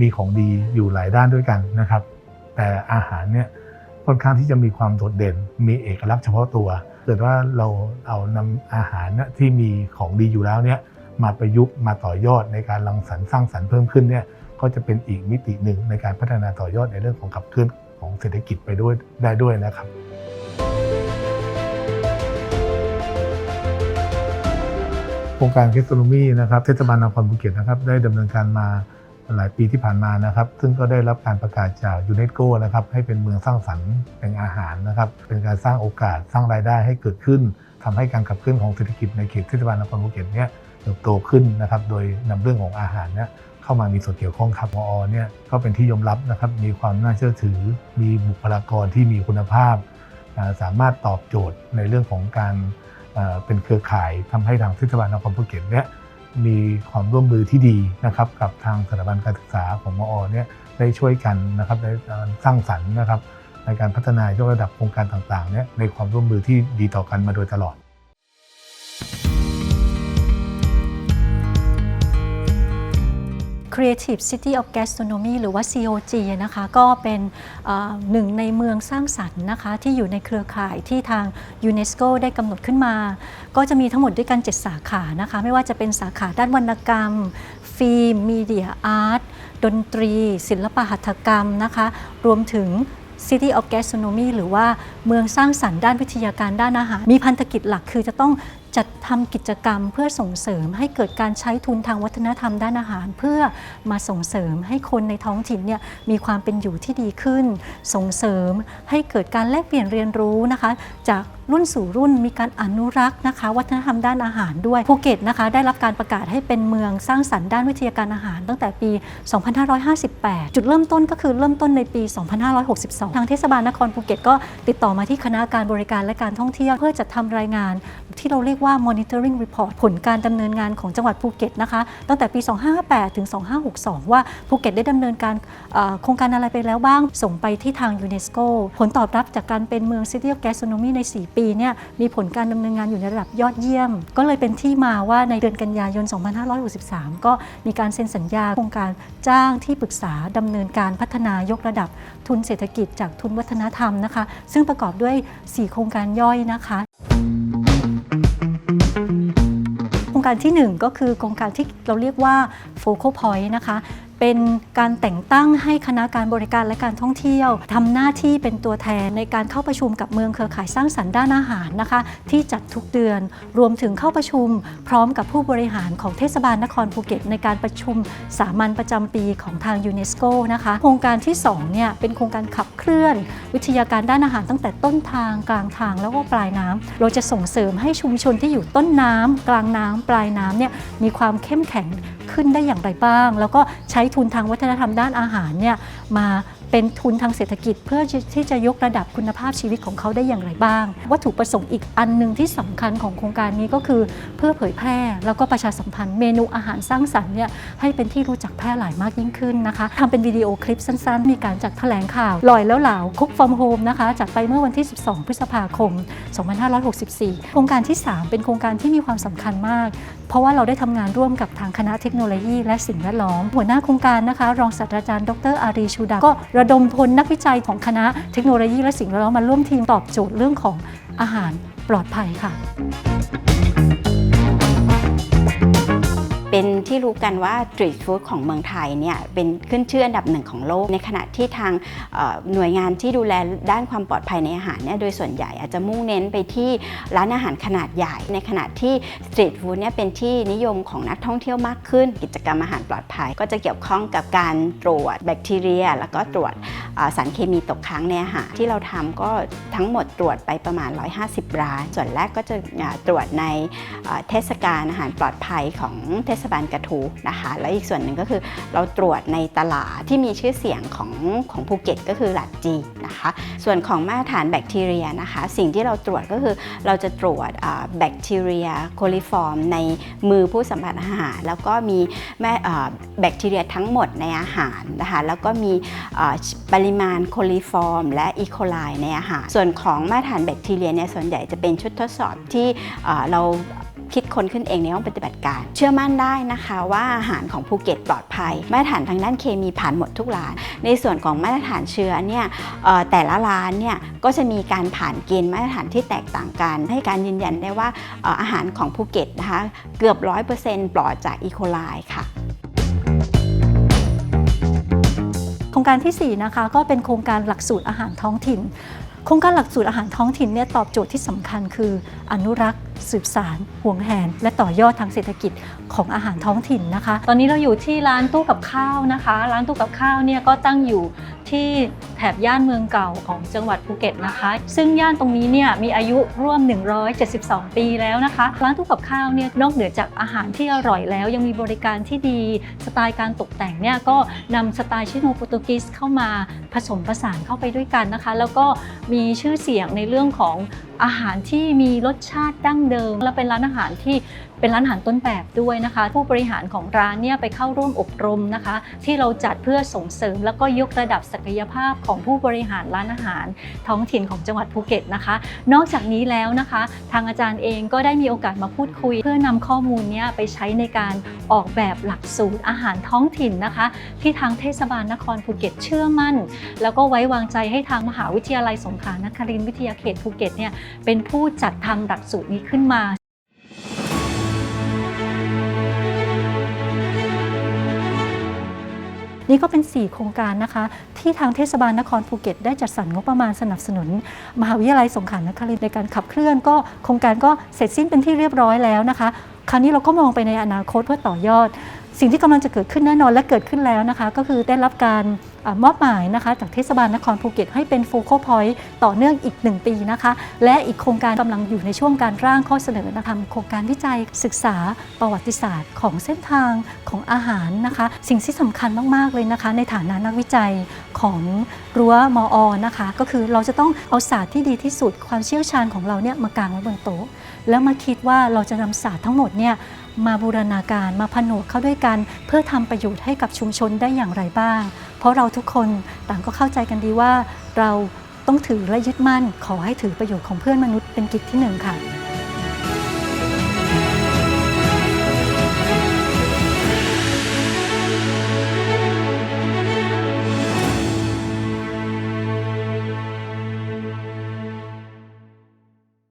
มีของดีอยู่หลายด้านด้วยกันนะครับ แต่อาหารเนี่ยค่อนข้างที่จะมีความโดดเด่น มีเอกลักษณ์เฉพาะตัว เกิดว่าเราเอานำอาหารที่มีของดีอยู่แล้วเนี่ยมาประยุกต์มาต่อยอดในการรังสรรค์สร้างสรรค์เพิ่มขึ้นเนี่ยก็จะเป็นอีกมิติหนึ่งในการพัฒนาต่อยอดในเรื่องของขับเคลื่อนของเศรษฐกิจไปด้วยได้ด้วยนะครับโครงการ g คสโ o มีนะครับเทศบาลนครภูเก็ตนะครับได้ดำเนินการมา หลายปีที่ผ่านมานะครับ ซึ่งก็ได้รับการประกาศจากยูเนสโกนะครับให้เป็นเมืองสร้างสรรค์แห่งอาหารนะครับ เป็นการสร้างโอกาสสร้างรายได้ให้เกิดขึ้นทำให้การขับเคลื่อนของเศรษฐกิจในเขตเทศบาลนครภูเก็ตเนี่ยเติบโตขึ้นนะครับ โดยนำเรื่องของอาหารเนี่ยเข้ามามีส่วนเกี่ยวข้องครับมอเนี่ยก็เป็นที่ยอมรับนะครับ มีความน่าเชื่อถือ มีบุคลากรที่มีคุณภาพ สามารถตอบโจทย์ในเรื่องของการเป็นเครือข่ายทำให้ทางเทศบาลนครภูเก็ตเนี่ย มีความร่วมมือที่ดีนะครับกับทางสถาบันการศึกษาของมอเนี่ยได้ช่วยกันนะครับในการสร้างสรรค์นะครับในการพัฒนายกระดับโครงการต่างๆเนี่ยในความร่วมมือที่ดีต่อกันมาโดยตลอด Creative City of Gastronomy หรือว่า COG นะคะก็เป็นหนึ่งในเมืองสร้างสรรค์นะคะที่อยู่ในเครือข่ายที่ทางยูเนสโกได้กำหนดขึ้นมา ก็จะมีทั้งหมดด้วยกัน 7 สาขานะคะ ไม่ว่าจะเป็นสาขาด้านวรรณกรรม ฟิล์ม มีเดียอาร์ต ดนตรี ศิลปหัตถกรรมนะคะ รวมถึง City of Gastronomy หรือว่าเมืองสร้างสรรค์ด้านวิทยาการด้านอาหาร มีพันธกิจหลักคือจะต้อง จัดทำกิจกรรมเพื่อส่งเสริมให้เกิดการใช้ทุนทางวัฒนธรรมด้านอาหาร เพื่อมาส่งเสริมให้คนในท้องถิ่นเนี่ยมีความเป็นอยู่ที่ดีขึ้น ส่งเสริมให้เกิดการแลกเปลี่ยนเรียนรู้นะคะ จากรุ่นสู่รุ่นมีการอนุรักษ์นะคะ วัฒนธรรมด้านอาหารด้วยภูเก็ตนะคะได้รับการประกาศให้เป็นเมืองสร้างสรรค์ด้านวิทยาการอาหาร ตั้งแต่ปี 2558 จุดเริ่มต้นก็คือเริ่มต้นในปี 2562 ทางเทศบาลนครภูเก็ตก็ติดต่อมาที่คณะการบริการและการท่องเที่ยว เพื่อจัดทำรายงานที่เราเรียกว่า monitoring report ผลการดำเนินงานของจังหวัดภูเก็ตนะคะ ตั้งแต่ปี 2558 ถึง 2562 ว่าภูเก็ตได้ดำเนินการโครงการอะไรไปแล้วบ้าง ส่งไปที่ทางยูเนสโกผลตอบรับจากการเป็นเมือง City of Gastronomy ใน 4 ปีเนี่ยมีผลการดำเนินงานอยู่ในระดับยอดเยี่ยม ก็เลยเป็นที่มาว่าในเดือนกันยายน 2563 ก็มีการเซ็นสัญญาโครงการจ้างที่ปรึกษาดำเนินการพัฒนายกระดับทุนเศรษฐกิจจากทุนวัฒนธรรมนะคะ ซึ่งประกอบด้วย 4 โครงการย่อยนะคะ รงการทีหนึ่1 ก็คือโครงการที่เราเรียกว่า Focal Point นะคะ เป็นการแต่งตั้งให้คณะการบริการและการท่องเที่ยวทำหน้าที่เป็นตัวแทนในการเข้าประชุมกับเมืองเครือข่ายสร้างสรรค์ด้านอาหารนะคะ ที่จัดทุกเดือน รวมถึงเข้าประชุม พร้อมกับผู้บริหารของเทศบาลนครภูเก็ต ในการประชุมสามัญประจำปีของทางยูเนสโกนะคะโครงการที่2เนี่ยเป็นโครงการขับเคลื่อน วิทยาการด้านอาหารตั้งแต่ต้นทางกลางทางแล้วก็ปลายน้ำเราจะส่งเสริมให้ชุมชนที่อยู่ต้นน้ำกลางน้ำปลายน้ำเนี่ยมีความเข้มแข็ง ขึ้นได้อย่างไรบ้าง แล้วก็ใช้ทุนทางวัฒนธรรมด้านอาหารเนี่ยมา เป็นทุนทางเศรษฐกิจ เพื่อที่จะยกระดับคุณภาพชีวิตของเขาได้อย่างไรบ้าง วัตถุประสงค์อีกอันหนึ่งที่สำคัญของโครงการนี้ก็คือ เพื่อเผยแพร่ แล้วก็ประชาสัมพันธ์เมนูอาหารสร้างสรรค์เนี่ยให้เป็นที่รู้จักแพร่หลายมากยิ่งขึ้นนะคะทำเป็นวิดีโอคลิปสั้นๆ มีการจัดแถลงข่าวลอยแล้วเหลาคุกฟอร์มโฮมนะคะจัดไปเมื่อวันที่ 12 พฤษภาคม 2564 โครงการที่ 3 เป็นโครงการที่มีความสำคัญมาก เพราะว่าเราได้ทำงานร่วมกับทางคณะเทคโนโลยี และสิ่งแวดล้อมหัวหน้าโครงการนะคะ รองศาสตราจารย์ ดรอารีชูดาก็ระดมทุนนักวิจัยของคณะเทคโนโลยีและสิ่งแวดล้อมมาร่วมทีมตอบโจทย์เรื่องของอาหารปลอดภัยค่ะ เป็นที่รู้กันว่าสตรีทฟู้ดของเมืองไทยเนี่ยเป็นขึ้นชื่ออันดับหนึ่งของโลก ในขณะที่ทางหน่วยงานที่ดูแลด้านความปลอดภัยในอาหารเนี่ยโดยส่วนใหญ่อาจจะมุ่งเน้นไปที่ร้านอาหารขนาดใหญ่ ในขณะที่สตรีทฟู้ดเนี่ยเป็นที่นิยมของนักท่องเที่ยวมากขึ้น กิจกรรมอาหารปลอดภัย ก็จะเกี่ยวข้องกับการตรวจแบคทีเรีย แล้วก็ตรวจ สารเคมีตกค้างในอาหารที่เราทำก็ทั้งหมดตรวจไปประมาณ 150 ร้าน ส่วนแรกก็จะเอ่อตรวจในเอ่อเทศกาลอาหารปลอดภัยของเทศบาลกระทูนะคะ และอีกส่วนหนึ่งก็คือเราตรวจในตลาดที่มีชื่อเสียงของของภูเก็ตก็คือหลัดจีนะคะ ส่วนของมาตรฐานแบคทีเรียนะคะ สิ่งที่เราตรวจก็คือเราจะตรวจอ่าแบคทีเรียโคลิฟอร์ม ในมือผู้สัมผัสอาหาร แล้วก็มีแม่อ่าแบคทีเรียทั้งหมดในอาหารนะคะ แล้วก็มีอ่าปริมาณโคลิฟอร์ม และอีโคไลในอาหาร ส่วนของมาตรฐานแบคทีเรียเนี่ยส่วนใหญ่จะเป็นชุดทดสอบที่เราคิดค้นขึ้นเองในห้องปฏิบัติการ เชื่อมั่นได้นะคะว่าอาหารของภูเก็ตปลอดภัย มาตรฐานทางด้านเคมีผ่านหมดทุกร้าน ในส่วนของมาตรฐานเชื้อเนี่ยแต่ละร้านเนี่ยก็จะมีการผ่านเกณฑ์มาตรฐานที่แตกต่างกัน ให้การยืนยันได้ว่าเอ่ออาหารของภูเก็ตนะคะเกือบ 100%ปลอดจากอีโคไลค่ะ โครงการทีสี่ 4 นะคะก็เป็นโครงการหลักสูตรอาหารท้องถิ่น โครงการหลักสูตรอาหารท้องถิ่นเนี่ยตอบโจทย์ที่สำคัญคืออนุรักษ์ สืบสารห่วงแหน และต่อยอดทางเศรษฐกิจของอาหารท้องถิ่นนะคะ ตอนนี้เราอยู่ที่ร้านตู้กับข้าวนะคะ ร้านตู้กับข้าวเนี่ยก็ตั้งอยู่ที่แถบย่านเมืองเก่าของจังหวัดภูเก็ตนะคะ ซึ่งย่านตรงนี้เนี่ยมีอายุร่วม 172 ปีแล้วนะคะ ร้านตู้กับข้าวเนี่ยนอกเหนือจากอาหารที่อร่อยแล้วยังมีบริการที่ดี สไตล์การตกแต่งเนี่ยก็นำสไตล์ชิโนโปรตุกีสเข้ามาผสมผสานเข้าไปด้วยกันนะคะ แล้วก็มีชื่อเสียงในเรื่องของอาหารที่มีรสชาติดั้งเดิม และเป็นร้านอาหารที่ เป็นร้านอาหารต้นแบบด้วยนะคะ ผู้บริหารของร้านเนี่ยไปเข้าร่วมอบรมนะคะ ที่เราจัดเพื่อส่งเสริม แล้วก็ยกระดับศักยภาพของผู้บริหารร้านอาหาร ท้องถิ่นของจังหวัดภูเก็ตนะคะ นอกจากนี้แล้วนะคะ ทางอาจารย์เองก็ได้มีโอกาสมาพูดคุย เพื่อนำข้อมูลเนี้ยไปใช้ในการออกแบบหลักสูตรอาหารท้องถิ่นนะคะ ที่ทางเทศบาลนครภูเก็ตเชื่อมั่น แล้วก็ไว้วางใจให้ทางมหาวิทยาลัยสงขลานครินทร์วิทยาเขตภูเก็ตเนี่ยเป็นผู้จัดทำหลักสูตรนี้ขึ้นมา นี่ก็เป็น 4 โครงการนะคะ ที่ทางเทศบาลนครภูเก็ต ได้จัดสรรงบประมาณสนับสนุน มหาวิทยาลัยสงขลานครินทร์ในการขับเคลื่อนก็โครงการก็เสร็จสิ้นเป็นที่เรียบร้อยแล้วนะคะ คราวนี้เราก็มองไปในอนาคตเพื่อต่อยอด สิ่งที่กำลังจะเกิดขึ้นแน่นอนและเกิดขึ้นแล้วนะคะ ก็คือได้รับการ มอบหมายนะคะจากเทศบาลนครภูเก็ตให้เป็นโฟกัสพอยต์ต่อเนื่องอีก 1 ปีนะคะ และอีกโครงการกำลังอยู่ในช่วงการร่างข้อเสนอนะคะโครงการวิจัยศึกษาประวัติศาสตร์ ของเส้นทางของอาหารนะคะ สิ่งที่สำคัญมาก ๆ เลยนะคะ ในฐานะนักวิจัยของ รั้วมอนะคะ ก็คือเราจะต้องเอาศาสตร์ที่ดีที่สุดความเชี่ยวชาญของเราเนี่ยมากางไว้บนโต๊ะแล้วมาคิดว่าเราจะนำศาสตร์ทั้งหมดเนี่ยมาบูรณาการมาผนวกเข้าด้วยกัน เพื่อทำประโยชน์ให้กับชุมชนได้อย่างไรบ้าง เพราะเราทุกคนต่างก็เข้าใจกันดีว่า เราต้องถือและยึดมั่น ขอให้ถือประโยชน์ของเพื่อนมนุษย์เป็นกิจที่หนึ่งค่ะ